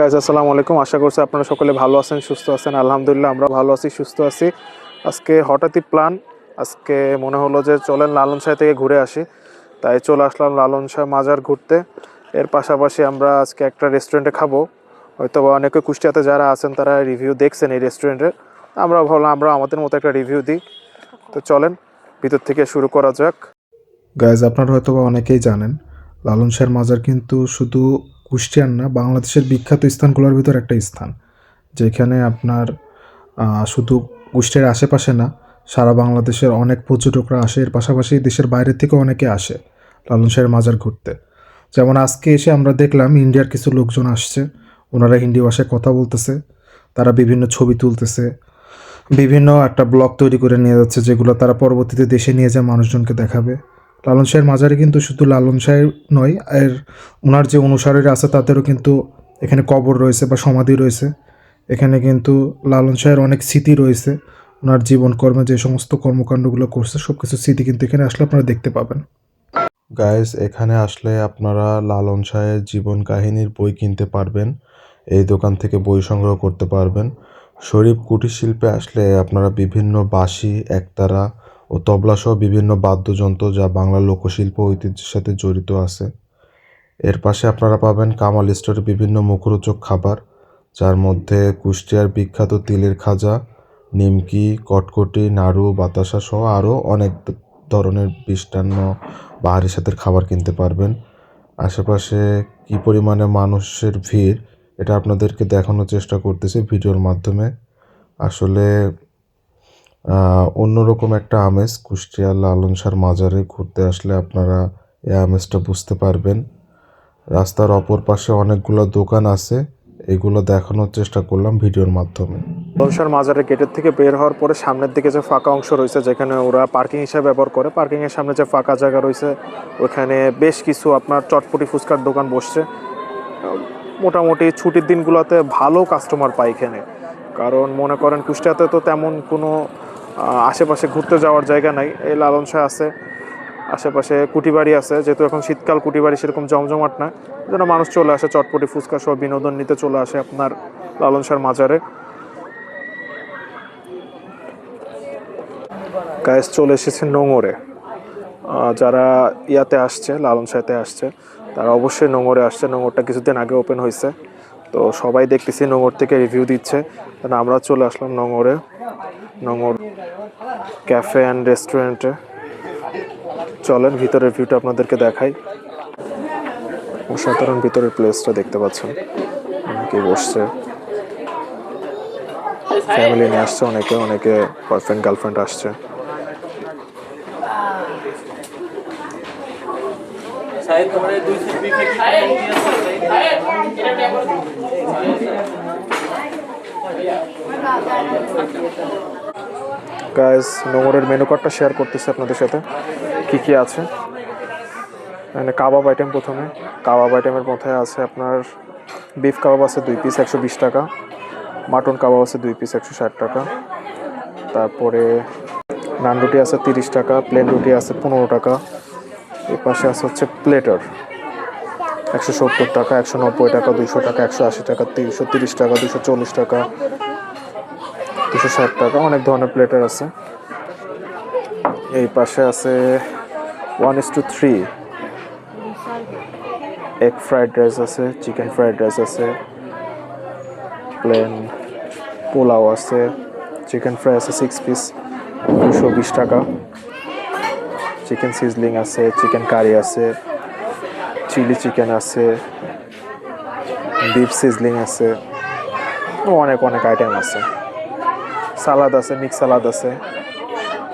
Guys আসসালামু আলাইকুম। আশা করছি আপনারা সকলে ভালো আছেন, সুস্থ আছেন। আলহামদুলিল্লাহ, আমরা ভালো আছি, সুস্থ আছি। আজকে হঠাৎই প্ল্যান আজকে মনে হলো যে চলেন লালন শাহ থেকে ঘুরে আসি। তাই চলে আসলাম লালন শাহ মাজার ঘুরতে। এর পাশাপাশি আমরা আজকে একটা রেস্টুরেন্টে খাব। হয়তো বা অনেকে কুষ্টিয়াতে যারা আছেন, তারা রিভিউ দেখছেন এই রেস্টুরেন্টের আমরা ভাবলাম, আমরা আমাদের মতো একটা রিভিউ দিই। তো চলেন, ভিতর থেকে শুরু করা যাক। গাইজ আপনারা হয়তো বা অনেকেই জানেন লালন শাহের মাজার কিন্তু শুধু কুষ্টিয়ার না, বাংলাদেশের বিখ্যাত স্থানগুলোর ভিতর একটা স্থান। যেখানে আপনার শুধু কুষ্টিয়ার আশেপাশে না, সারা বাংলাদেশের অনেক পর্যটকরা আসে। এর পাশাপাশি দেশের বাইরে থেকেও অনেকে আসে লালন শাহের মাজার ঘুরতে। যেমন আজকে এসে আমরা দেখলাম, ইন্ডিয়ার কিছু লোকজন আসছে। ওনারা হিন্দি ভাষায় কথা বলতেছে। তারা বিভিন্ন ছবি তুলতেছে। বিভিন্ন একটা ব্লগ তৈরি করে নিয়ে যাচ্ছে, যেগুলো তারা পরবর্তীতে দেশে নিয়ে যায় মানুষজনকে দেখাবে। লালন শাহের মাজারে কিন্তু শুধু লালন শাহের নয়, এর ওনার যে অনুসারীরা আছে তাদেরও কিন্তু এখানে কবর রয়েছে বা সমাধি রয়েছে। এখানে কিন্তু লালন শাহের অনেক স্মৃতি রয়েছে। ওনার জীবন কর্মে যে সমস্ত কর্মকাণ্ডগুলো করছে সব কিছু স্মৃতি কিন্তু এখানে আসলে আপনারা দেখতে পাবেন। গাইস এখানে আসলে আপনারা লালন শাহের জীবন কাহিনীর বই কিনতে পারবেন, এই দোকান থেকে বই সংগ্রহ করতে পারবেন। শরীফ কুটির শিল্পে আসলে আপনারা বিভিন্ন বাঁশি, একতারা ও তবলাসহ বিভিন্ন বাদ্যযন্ত্র যা বাংলা লোকশিল্প ঐতিহ্যের সাথে জড়িত আছে। এর পাশে আপনারা পাবেন কামাল স্টোরের বিভিন্ন মুখরোচক খাবার, যার মধ্যে কুষ্টিয়ার বিখ্যাত তিলের খাজা, নিমকি, কটকটি, নাড়ু, বাতাসা সহ আরও অনেক ধরনের মিষ্টান্ন বাহারি সাথের খাবার কিনতে পারবেন। আশেপাশে কি পরিমাণে মানুষের ভিড়, এটা আপনাদেরকে দেখানোর চেষ্টা করতেছি ভিডিওর মাধ্যমে। আসলে অন্যরকম একটা আমেজ কুষ্টিয়া লালন শাহর মাজারে ঘুরতে আসলে আপনারা এই আমেজটা বুঝতে পারবেন। রাস্তার অপর পাশে অনেকগুলো দোকান আছে, এগুলো দেখানোর চেষ্টা করলাম ভিডিওর মাধ্যমে। লনসার মাজারের গেটের থেকে বের হওয়ার পরে সামনের দিকে যে ফাঁকা অংশ রয়েছে, যেখানে ওরা পার্কিং হিসেবে ব্যবহার করে, পার্কিং এর সামনে যে ফাঁকা জায়গা রয়েছে, ওখানে বেশ কিছু আপনার চটপটি ফুচকার দোকান বসছে। মোটামুটি ছুটির দিনগুলোতে ভালো কাস্টমার পায় এখানে। কারণ মনে করেন কুষ্টিয়াতে তো তেমন কোনো আশেপাশে ঘুরতে যাওয়ার জায়গা নাই। এই লালন শাহ আছে আশেপাশে কুটিবাড়ি আছে যেহেতু এখন শীতকাল কুটিবাড়ি সেরকম জমজমাট না। যেন মানুষ চলে আসে চটপটি ফুচকা সহ বিনোদন নিতে চলে আসে আপনার লালন শাহর মাজারে। গায়েস চলে এসেছে আহ, যারা ইয়াতে আসছে লালন সাহেতে আসছে তারা অবশ্যই নোঙরে আসছে। নোঙরটা কিছুদিন আগে ওপেন হয়েছে। তো সবাই দেখতেছি নোঙর থেকে রিভিউ দিচ্ছে। আমরা চলে আসলাম নোঙরে। নোঙর ক্যাফে অ্যান্ড রেস্টুরেন্টে চলেন, ভিতরের ভিউটা আপনাদেরকে দেখাই। অসাধারণ ভিতরের প্লেসটা দেখতে পাচ্ছেন। অনেকে বসছে। ফ্যামিলি নিয়ে আসছে অনেকে অনেকে বয়ফ্রেন্ড গার্লফ্রেন্ড আসছে। সাহেব, তোমার দুই গাইজ নোংরের মেনু কার্ডটা শেয়ার করতেছি আপনাদের সাথে। কি কি আছে? মানে কাবাব আইটেম প্রথমে। কাবাব আইটেমের মধ্যে আছে আপনার বিফ কাবাব আছে দুই পিস একশো বিশ টাকা। মাটন কাবাব আছে দুই পিস একশো ষাট টাকা। তারপরে নান রুটি আছে তিরিশ টাকা প্লেন রুটি আছে পনেরো টাকা। এই পাশে আছে হচ্ছে প্লেটার একশো সত্তর টাকা, একশো নব্বই টাকা, দুইশো টাকা, একশো আশি টাকা, তিনশো তিরিশ টাকা দুশো চল্লিশ টাকা দুশো ষাট টাকা, অনেক ধরনের প্লেটার আছে। এই পাশে আছে one is two three egg fried rice আছে চিকেন ফ্রাইড রাইস আছে প্লেন পোলাও আছে চিকেন ফ্রাই আছে সিক্স পিস দুশো বিশ টাকা চিকেন সিজলিং আছে চিকেন কারি আছে। চিলি চিকেন আছে বিফ সিজলিং আছে, অনেক অনেক আইটেম আছে। সালাদ আছে মিক্স সালাদ আছে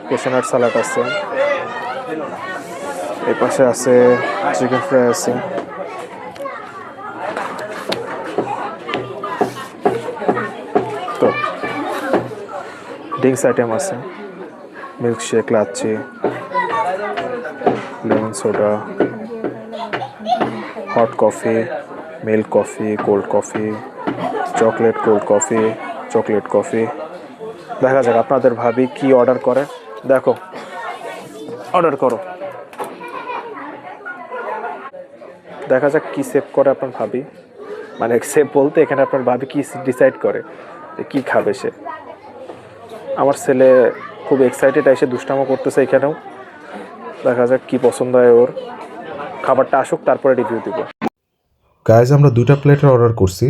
পেশনাট সালাদ আছে। এই পাশে আছে চিকেন ফ্রাই আছে তো ড্রিঙ্কস আইটেম আছে। Milkshake lassi lemon soda hot coffee, milk coffee, cold coffee, chocolate cold coffee, chocolate coffee. দেখা যাক আপনাদের ভাবি কি অর্ডার করে। দেখো, অর্ডার করো। দেখা যাক কি সেভ করে আপনার ভাবি। মানে সে বলতে এখানে আপনার ভাবি কি ডিসাইড করে যে কী খাবে সে। আমার ছেলে খুব এক্সাইটেড এসে দুষ্টামো করতেছে এখানেও। দেখা যাক কি পছন্দ হয় ওর। খাবারটা আসুক, তারপরে রিভিউ দিব। গাইজ আমরা দুইটা প্লেটার অর্ডার করছি।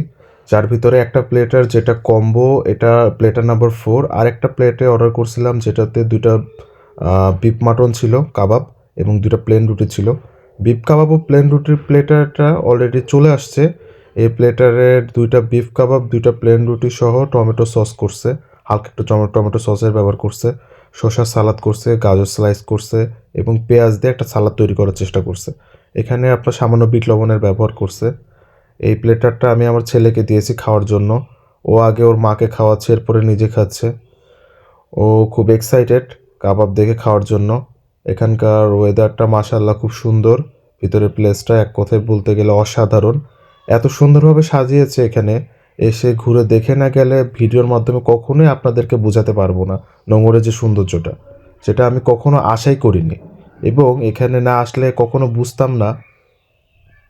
যার ভিতরে একটা প্লেটার যেটা কম্বো এটা প্লেটার নাম্বার ফোর আর একটা প্লেটে অর্ডার করছিলাম যেটাতে দুইটা বিপ মাটন ছিল কাবাব এবং দুটা প্লেন রুটি ছিল। বিফ কাবাব ও প্লেন রুটির প্লেটারটা অলরেডি চলে আসছে। এই প্লেটারের দুইটা বিফ কাবাব দুইটা প্লেন রুটি সহ টমেটো সস করছে। হালকা একটু টমেটো সসের ব্যবহার করছে। শসা সালাদ করছে, গাজর স্লাইস করছে, এবং পেঁয়াজ দিয়ে একটা সালাদ তৈরি করার চেষ্টা করছে। এখানে আপনার সামান্য বিট লবণের ব্যবহার করছে। এই প্লেটারটা আমি আমার ছেলেকে দিয়েছি খাওয়ার জন্য। ও আগে ওর মাকে খাওয়াচ্ছে, এরপরে নিজে খাচ্ছে। ও খুব এক্সাইটেড কাবাব দেখে খাওয়ার জন্য। এখানকার ওয়েদারটা মাশাল্লাহ খুব সুন্দর। ভিতরে প্লেসটা এক কথায় বলতে গেলে অসাধারণ। এত সুন্দরভাবে সাজিয়েছে এখানে। এসে ঘুরে দেখে না গেলে ভিডিওর মাধ্যমে কখনোই আপনাদেরকে বোঝাতে পারব না। নোংরের যে সৌন্দর্যটা, সেটা আমি কখনো আশাই করিনি। এবং এখানে না আসলে কখনো বুঝতাম না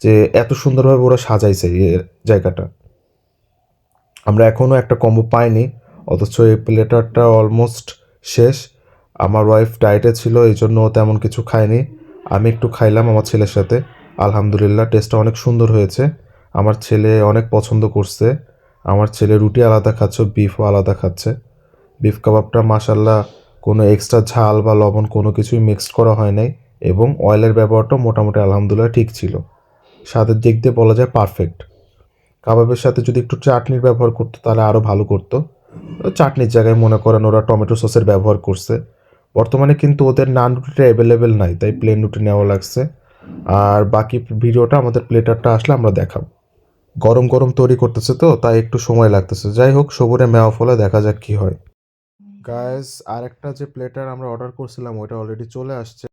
যে এত সুন্দরভাবে ওরা সাজাইছে জায়গাটা। আমরা এখনও একটা কম্বো পাইনি, অথচ এই প্লেটারটা অলমোস্ট শেষ। আমার ওয়াইফ ডায়েটে ছিল এই জন্য তেমন কিছু খায়নি। আমি একটু খাইলাম আমার ছেলের সাথে। আলহামদুলিল্লাহ টেস্টটা অনেক সুন্দর হয়েছে। আমার ছেলে অনেক পছন্দ করছে। আমার ছেলে রুটি আলাদা খাচ্ছে বিফও আলাদা খাচ্ছে। বিফ কাবাবটা মাসাল্লাহ কোনো এক্সট্রা ঝাল বা লবণ কোনো কিছুই মিক্সড করা হয় নাই এবং অয়েলের ব্যবহারটাও মোটামুটি আলহামদুলিল্লাহ ঠিক ছিল। স্বাদের দিক দিয়ে বলা যায় পারফেক্ট কাবাবের সাথে যদি একটু চাটনির ব্যবহার করতো তাহলে আরও ভালো করতো। চাটনির জায়গায় মনে করেন ওরা টমেটো সসের ব্যবহার করছে। বর্তমানে কিন্তু ওদের নান রুটিটা অ্যাভেলেবেল নাই, তাই প্লেন রুটি নেওয়া লাগছে। আর বাকি ভিডিওটা আমাদের প্লেটারটা আসলে আমরা দেখাবো। গরম গরম তৈরি করতেছে তো, তাই একটু সময় লাগতেছে। যাই হোক, সবুরে মেওয়া ফলে দেখা যাক কি হয়। গায়েস আরেকটা যে প্লেটার আমরা অর্ডার করছিলাম ওইটা অলরেডি চলে আসছে।